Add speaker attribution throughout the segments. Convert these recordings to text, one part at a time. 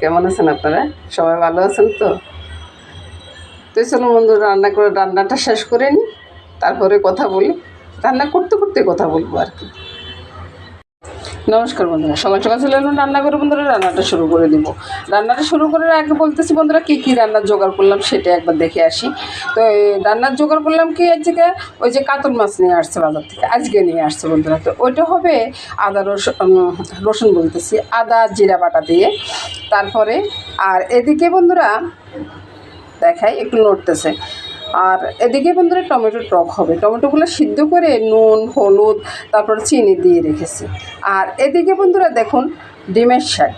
Speaker 1: কেমন আছেন আপনারা? সবাই ভালো আছেন তো? তো চলুন বন্ধু, রান্না করে রান্নাটা শেষ করে নিই তারপরে কথা বলি। রান্না করতে করতে কথা বলব আর কি। নমস্কার বন্ধুরা সকাল সকাল চলে এলাম রান্না করে বন্ধুরা রান্নাটা শুরু করে দিব। রান্নাটা শুরু করার আগে বলতেছি বন্ধুরা কী কী রান্নার জোগাড় করলাম সেটা একবার দেখে আসি। তো রান্নার জোগাড় করলাম কি আজকে ওই যে কাতল মাছ নিয়ে আসছে বাজার থেকে, আজকে নিয়ে আসছে বন্ধুরা। তো ওইটা হবে আদা রসুন রসুন বলতেছি, আদা, জিরা বাটা দিয়ে। তারপরে আর এদিকে বন্ধুরা, দেখাই, একটু নড়তেছে। আর এদিকে বন্ধুরা টমেটো টক হবে। টমেটোগুলো সিদ্ধ করে নুন, হলুদ, তারপর চিনি দিয়ে রেখেছি। আর এদিকে বন্ধুরা দেখুন, ডিমের শাক।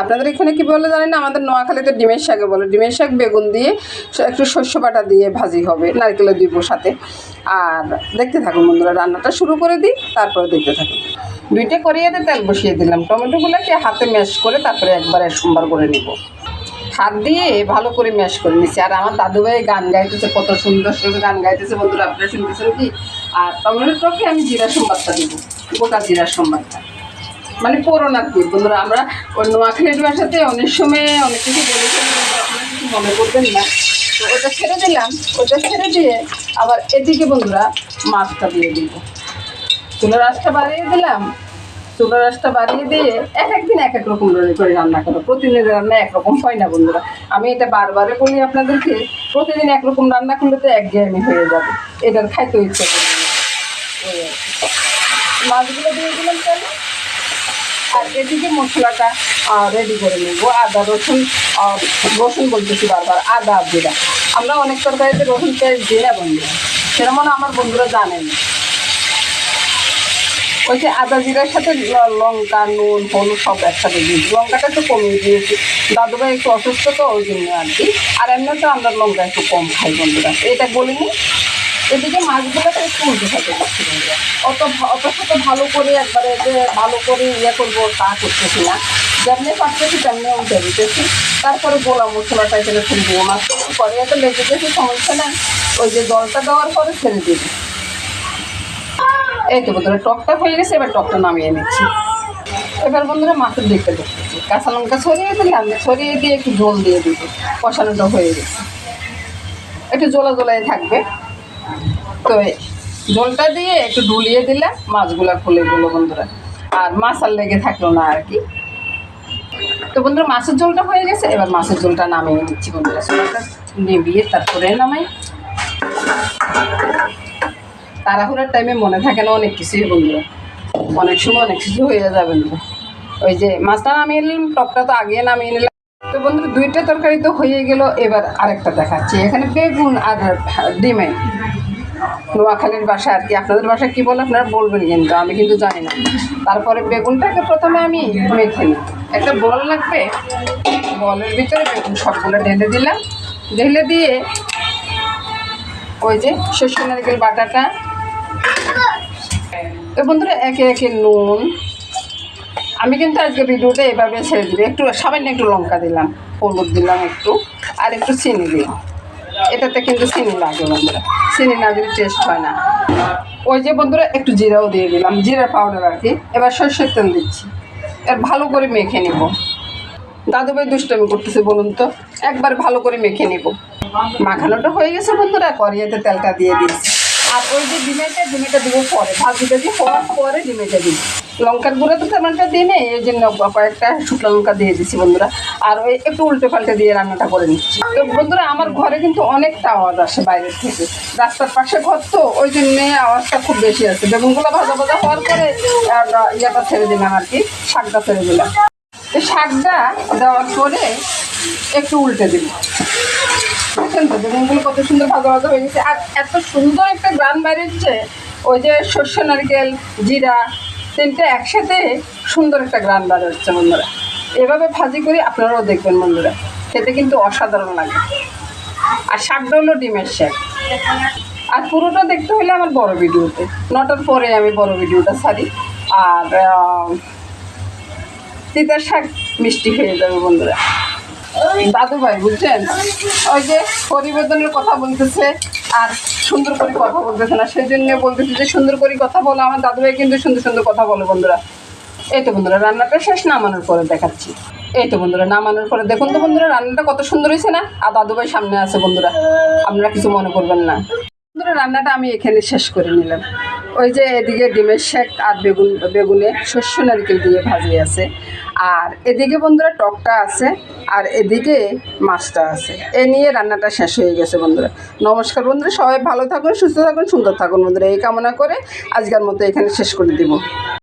Speaker 1: আপনাদের এখানে কি বলে জানেন না? আমাদের নোয়াখালীতে ডিমের শাকে বলে। ডিমের শাক বেগুন দিয়ে একটু শস্য বাটা দিয়ে ভাজি হবে, নারকেলের দিব সাথে আর দেখতে থাকুন বন্ধুরা, রান্নাটা শুরু করে দিই, তারপরে দেখতে থাকুন। দুইটা করিয়াতে তেল বসিয়ে দিলাম। টমেটোগুলোকে হাতে ম্যাশ করে তারপরে একবারে সোমবার করে নিব। হাত দিয়ে ভালো করে ম্যাশ করে নিচ্ছি আর আমার দাদু ভাই গান গাইতেছে, কত সুন্দর সুন্দর গান গাইতেছে। বন্ধুরা, আপনারা শুনতেছেন কি? আর টমেটো টকে আমি জিরা সোমবারটা দিব, গোটা জিরা সোমবারটা মানে পুরোন কি বন্ধুরা, আমরা ওই নোয়াখালীর ভাষাতে অনেক সময় অনেক কিছু বলেছি আপনারা কিছু মনে করবেন না। তো ওটা ছেড়ে দিলাম। ওটা ছেড়ে দিয়ে আবার এদিকে বন্ধুরা মাছটা দিয়ে দিব। চুলো রাসটা বাড়িয়ে দিলাম। চুলো রাসটা বাড়িয়ে দিয়ে এক একদিন এক এক রকম করে রান্না করো। প্রতিদিন রান্না একরকম হয় না বন্ধুরা। আমি এটা বারবারে বলি আপনাদেরকে, প্রতিদিন একরকম রান্না করলে তো একঘেয়েমি হয়ে যাবে। এটার খাইতে ইচ্ছে করবে না। মাছগুলো দিয়ে দিলাম তাহলে। আর এদিকে মশলাটা রেডি করে নেব। আদা, রসুন রসুন বলতেছি বারবার, আদা জিরা আমরা অনেক তরকারিতে রসুন পেঁয়াজ জিরা বন্ধুরা। সেরকম আমার বন্ধুরা জানেন না। ওই যে আদা জিরার সাথে লঙ্কা, নুন, হলুদ সব একসাথে দিয়েছি লঙ্কাটা একটু কমিয়ে দিয়েছি। দাদুভাই একটু অসুস্থ তো, ওই জন্য আর কি। আর এমনিতে আমরা লঙ্কা একটু কম খাই বন্ধুরা। এটা বলিনি। এদিকে মাছগুলোকে একটু উল্টে থাকে অত অত সাথে ভালো করে একবারে যে ভালো করে ইয়ে করব তা করতেছি না। যেমনি পারতেছি তেমনি উল্টে দিতেছি। তারপরে গোলা মশলাটা এখানে দেবো মাছটা পরে এত লেগে গেছে, সমস্যা নেই। ওই যে জলটা দেওয়ার পরে ছেড়ে দিবি। এই তো বন্ধুরা, টকটা হয়ে গেছে, এবার টকটা নামিয়ে নিচ্ছি। এবার বন্ধুরা মাছের দিকটা দেখতেছি কাঁচা লঙ্কা ছড়িয়ে দিলাম ছড়িয়ে দিয়ে একটু জল দিয়ে দিব, কষানোটা হয়ে গেছে। একটু জোলা জোলাই থাকবে। তো জলটা দিয়ে একটু ডুলিয়ে দিলাম মাছগুলা খুলে দিল বন্ধুরা। আর মাছ আর লেগে থাকল না আর কি। তো বন্ধুরা, মাছের ঝোলটা হয়ে গেছে, এবার মাছের ঝোলটা নামিয়ে নিচ্ছি বন্ধুরা। সেটা নেবিয়ে তারপরে নামাই। তাড়াহুড়ার টাইমে মনে থাকে না অনেক কিছুই বন্ধুরা অনেক সময় অনেক কিছু হয়ে যাবে না ওই যে মাছটা নামিয়ে নিলাম টকটা তো আগে নামিয়ে নিলাম। তো বন্ধুরা দুইটা তরকারি তো হয়ে গেল, এবার আরেকটা দেখাচ্ছি। এখানে বেগুন আর ডিমে। নোয়াখালীর বাসা আর কি। আপনাদের বাসা কী বলে আপনারা বলবেন কিন্তু, আমি কিন্তু জানি না। তারপরে বেগুনটাকে প্রথমে আমি মেখে নিই। একটা বল লাগবে, বলের ভিতরে বেগুন সবগুলো ঢেলে দিলাম। ঢেলে দিয়ে ওই যে শস্য নারকেল বাটাটা তো বন্ধুরা, একে একে নুন। আমি কিন্তু আজকে ভিডিওটা এভাবে ছেড়ে দিবি। একটু সামান্য একটু লঙ্কা দিলাম, হলুদ দিলাম একটু, আর একটু চিনি দিলাম। এটাতে কিন্তু চিনি লাগে বন্ধুরা। চিনি না দিলে টেস্ট হয় না। ওই যে বন্ধুরা, একটু জিরাও দিয়ে দিলাম জিরা পাউডার আর কি। এবার সর্ষের তেল দিচ্ছি। এবার ভালো করে মেখে নিব। দাদু ভাই দুষ্টমি করতেছে বলুন তো। একবার ভালো করে মেখে নিব। মাখানোটা হয়ে গেছে বন্ধুরা করিয়াতে তেলটা দিয়ে দিয়েছি আর ওই যে ডিমেটা ডিমেটা দিব পরে। ভাজিটা দিয়ে হওয়ার পরে ডিমেটা দিই লঙ্কার গুঁড়ো তো তেমনটা দিয়ে নেই, এই জন্য কয়েকটা শুকনো লঙ্কা দিয়ে দিচ্ছি বন্ধুরা। আর ওই একটু উল্টে পাল্টে দিয়ে রান্নাটা করে নিচ্ছি। তো বন্ধুরা, আমার ঘরে কিন্তু অনেকটা আওয়াজ আসে বাইরের থেকে। রাস্তার পাশে ঘর তো, ওই জন্যে আওয়াজটা খুব বেশি আছে বেগুনগুলো ভাজা ভাজা হওয়ার পরে ইয়েটা ছেড়ে দিলাম আর কি, শাকটা ছেড়ে দিলাম। শাকটা দেওয়ার পরে একটু উল্টে দিল বুঝছেন তো কত সুন্দর হয়ে গেছে। আর এত সুন্দর একটা ওই যে শস্য, নারকেল, জিরা, তিনটে একসাথে সুন্দর একটা বেরোচ্ছে বন্ধুরা। এভাবে ভাজি আপনারাও দেখবেন বন্ধুরা, খেতে কিন্তু অসাধারণ লাগে। আর শাকটা হলো ডিমের শাক। আর পুরোটা দেখতে হলে আমার বড় ভিডিওতে নটার পরে আমি বড় ভিডিওটা ছাড়ি। আর তিতার শাক মিষ্টি হয়ে যাবে বন্ধুরা। দাদু ভাই, বুঝছেন? ওই যে পরিবর্তনের কথা বলতেছে আর সুন্দর করে কথা বলতেছে না। সেই জন্য বলতেছে যে, সুন্দর করে কথা বলো, আমার দাদু ভাই কিন্তু সুন্দর সুন্দর কথা বলো বন্ধুরা। এই তো বন্ধুরা, রান্নাটা শেষ, নামানোর পরে দেখাচ্ছি। এই তো বন্ধুরা, নামানোর পরে দেখুন তো বন্ধুরা, রান্নাটা কত সুন্দর হয়েছে না? আর দাদু ভাই সামনে আছে বন্ধুরা, আপনারা কিছু মনে করবেন না। বন্ধুরা, রান্নাটা আমি এখানে শেষ করে নিলাম। ওই যে এদিকে ডিমের শেক আর বেগুন, বেগুনে শস্য নারকেল দিয়ে ভাজি আছে। আর এদিকে বন্ধুরা টকটা আছে আর এদিকে মাছটা আছে। এ নিয়ে রান্নাটা শেষ হয়ে গেছে বন্ধুরা। নমস্কার বন্ধুরা, সবাই ভালো থাকুন, সুস্থ থাকুন, সুন্দর থাকুন বন্ধুরা। এই কামনা করে আজকের মতো এখানে শেষ করে দিব।